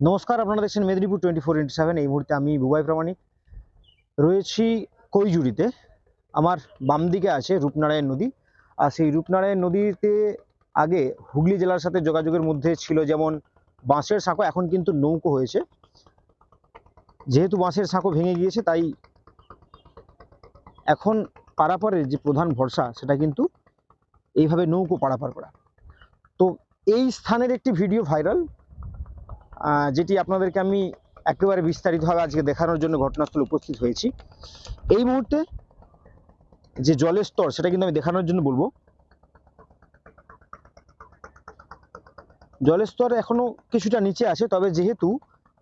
নমস্কার, আপনারা দেখছেন Medinipur twenty four into seven এই মুহূর্তে আমি বুবাই প্রামাণিক। রয়েছি কৈজুড়িতে আমার বাম দিকে আছে রূপনারায়ণ নদী। আর সেই রূপনারায়ণ নদীতে আগে হুগলি জেলার সাথে যোগাযোগের মধ্যে ছিল যেমন বাঁশের সাঁকো, এখন কিন্তু নৌকো হয়েছে। যেহেতু বাঁশের সাঁকো ভেঙে গিয়েছে, তাই এখন পারাপারের যে প্রধান ভরসা, সেটা কিন্তু এইভাবে নৌকো পারাপার করা। তো এই স্থানের একটি ভিডিও ভাইরাল। যেটি আপনাদেরকে আমি একেবারে বিস্তারিতভাবে আজকে দেখানোর জন্য ঘটনাস্থলে উপস্থিত হয়েছি। এই মুহূর্তে যে জলের স্তর, সেটা কিন্তু আমি দেখানোর জন্য বলব। জলের স্তর এখনও কিছুটা নিচে আছে, তবে যেহেতু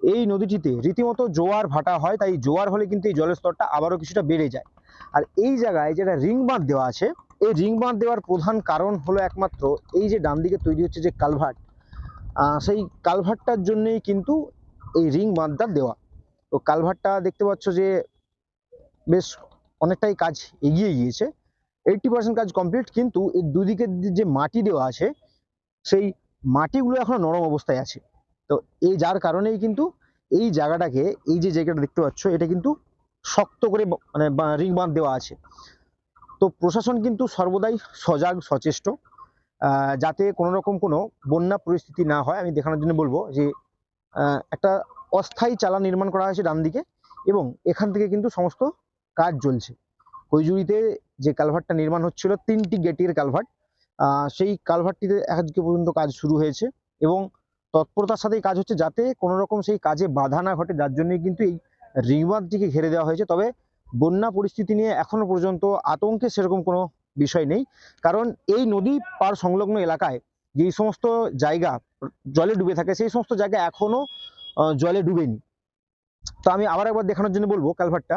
এই নদীটিতে রীতিমতো জোয়ার ভাটা হয়, তাই জোয়ার হলে কিন্তু এই জলের স্তরটা আবারও কিছুটা বেড়ে যায়। আর এই জায়গায় যেটা রিং বাঁধ দেওয়া আছে, এই রিং বাঁধ দেওয়ার প্রধান কারণ হলো একমাত্র এই যে ডান দিকে তৈরি হচ্ছে যে কালভার্ট সেই কালভারটার জন্যই কিন্তু এই রিং বাঁধটা দেওয়া। তো কালভারটা দেখতে পাচ্ছ যে বেশ অনেকটাই কাজ এগিয়ে গিয়েছে। এইটটি পার্সেন্ট কাজ কমপ্লিট কিন্তু এই দুদিকের যে মাটি দেওয়া আছে, সেই মাটিগুলো এখনও নরম অবস্থায় আছে। তো এই যার কারণেই কিন্তু এই জায়গাটাকে, এই যে জায়গাটা দেখতে পাচ্ছ, এটা কিন্তু শক্ত করে মানে রিং বাঁধ দেওয়া আছে। তো প্রশাসন কিন্তু সর্বদাই সজাগ, সচেষ্ট। যাতে কোনো রকম কোনো বন্যা পরিস্থিতি না হয়, আমি দেখানোর জন্য বলব যে একটা অস্থায়ী চালা নির্মাণ করা হয়েছে ডান দিকে এবং এখান থেকে কিন্তু সমস্ত কাজ চলছে। কৈজুড়িতে যে কালভারটা নির্মাণ হচ্ছিল, তিনটি গেটের কালভার্ট সেই কালভার্টটিতে আজকে পর্যন্ত কাজ শুরু হয়েছে এবং তৎপরতার সাথেই কাজ হচ্ছে যাতে কোনো রকম সেই কাজে বাধা না ঘটে, যার জন্যই কিন্তু এই রিংবাঁধটিকে ঘিরে দেওয়া হয়েছে। তবে বন্যা পরিস্থিতি নিয়ে এখনও পর্যন্ত আতঙ্কে সেরকম কোনো বিষয় নেই। কারণ এই নদী পার সংলগ্ন এলাকায় যেই সমস্ত জায়গা জলে ডুবে থাকে, সেই সমস্ত জায়গা এখনও জলে ডুবেনি। তো আমি আবার একবার দেখানোর জন্য বলব কালভারটা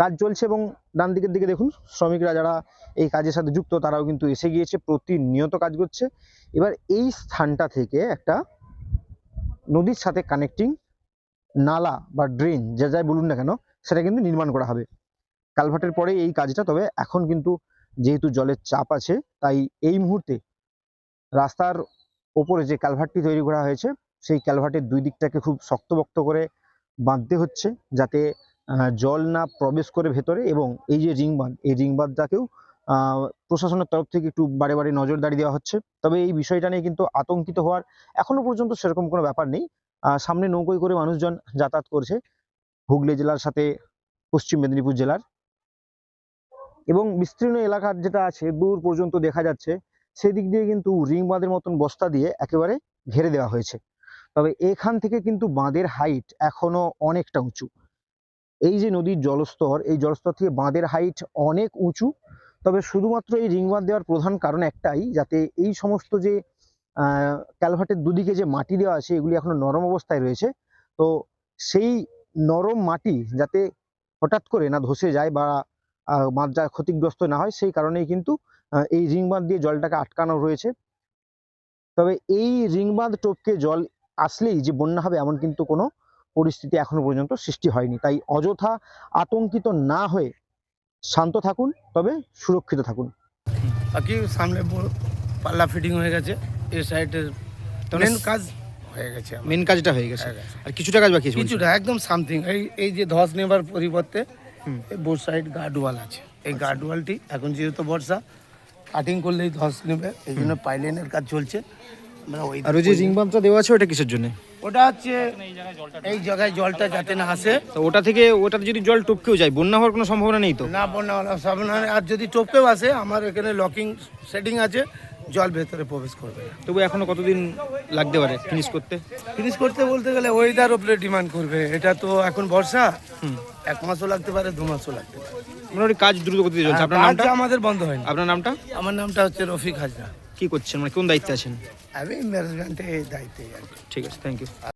কাজ চলছে এবং ডান দিকের দিকে দেখুন, শ্রমিকরা যারা এই কাজের সাথে যুক্ত, তারাও কিন্তু এসে গিয়েছে, প্রতিনিয়ত কাজ করছে। এবার এই স্থানটা থেকে একটা নদীর সাথে কানেক্টিং নালা বা ড্রেন যা যাই বলুন না কেন সেটা কিন্তু নির্মাণ করা হবে। কালভার্টের পরে এই কাজটা, তবে এখন কিন্তু যেহেতু জলের চাপ আছে, তাই এই মুহূর্তে রাস্তার ওপরে যে কালভার্টটি তৈরি করা হয়েছে, সেই কালভার্টের দুই দিকটাকে খুব শক্তপোক্ত করে বাঁধতে হচ্ছে, যাতে জল না প্রবেশ করে ভেতরে এবং এই যে রিং বাঁধ, এই রিং বাঁধটাকেও প্রশাসনের তরফ থেকে একটু বারে বারে নজরদারি দেওয়া হচ্ছে। তবে এই বিষয়টা নিয়ে কিন্তু আতঙ্কিত হওয়ার এখনও পর্যন্ত সেরকম কোনো ব্যাপার নেই। সামনে নৌকোয় করে মানুষজন যাতায়াত করছে। হুগলি জেলার সাথে পশ্চিম মেদিনীপুর জেলার। এবং বিস্তীর্ণ এলাকার যেটা আছে, দূর পর্যন্ত দেখা যাচ্ছে, সেদিক দিয়ে কিন্তু রিং বাঁধের মতন বস্তা দিয়ে একেবারে ঘেরে দেওয়া হয়েছে। তবে এখান থেকে কিন্তু বাঁধের হাইট এখনও অনেকটা উঁচু। এই যে নদীর জলস্তর, এই জলস্তর থেকে বাঁধের হাইট অনেক উঁচু। তবে শুধুমাত্র এই রিং বাঁধ দেওয়ার প্রধান কারণ একটাই, যাতে এই সমস্ত যে ক্যালভার্টের দুদিকে যে মাটি দেওয়া আছে, এগুলি এখনও নরম অবস্থায় রয়েছে। তো সেই নরম মাটি যাতে হঠাৎ করে না ধসে যায় বা যা ক্ষতিগ্রস্ত না হয় সেই কারণেই কিন্তু এই রিং বাঁধ দিয়ে জলটাকে আটকানো রয়েছে। তবে এই রিং বাঁধ টপকে জল আসলেই যে বন্যা হবে এমন কিন্তু কোনো পরিস্থিতি এখনও পর্যন্ত সৃষ্টি হয়নি। তাই অযথা আতঙ্কিত না হয়ে শান্ত থাকুন তবে সুরক্ষিত থাকুন। বাকি সামনে পাল্লা ফিটিং হয়ে গেছে এই সাইডের কাজ হয়ে গেছে আমার। মেন কাজটা হয়ে গেছে। আর কিছুটা কাজ বাকি আছে কিছুটা একদম সামথিং এই এই যে ধস নেবার পরিবর্তে এই বোর সাইড গার্ড ওয়াল আছে। এই গার্ড ওয়ালটি এখন যেহেতু বর্ষা কাটিং করলেই ধস নেবে। এই জন্য পাইলাইনের কাজ চলছে। আমরা ওই আর ওই যে রিং বাঁধটা দেওয়া আছে ওটা কিসের জন্য? ওটা হচ্ছে এই জায়গায় জলটা যাতে না আসে। তো ওটা থেকে ওটাতে যদি জল টপকেও যায় বন্যা হওয়ার কোনো সম্ভাবনা নেই তো? না বন্যা সাবধানে আর যদি টপকেও আসে আমার এখানে লকিং সেটিং আছে। জল ভেতরে প্রবেশ করবে না। তবু এখনও কতদিন লাগতে পারে ফিনিশ করতে? ফিনিশ করতে বলতে গেলে ওয়েদার ওপরে ডিমান্ড করবে। এটা তো এখন বর্ষা। এক মাসও লাগতে পারে দু মাসও লাগতে পারে। মোটামুটি কাজ দ্রুত গতিতে চলছে। আপনার নামটা? আমাদের বন্ধ হয়নি। আপনার নামটা? আমার নামটা হচ্ছে রফিক হাজরা। কি করছেন? মানে কোন দায়িত্বে আছেন? আমি ম্যানেজমেন্টে দায়িত্বে ঠিক আছে থ্যাংক ইউ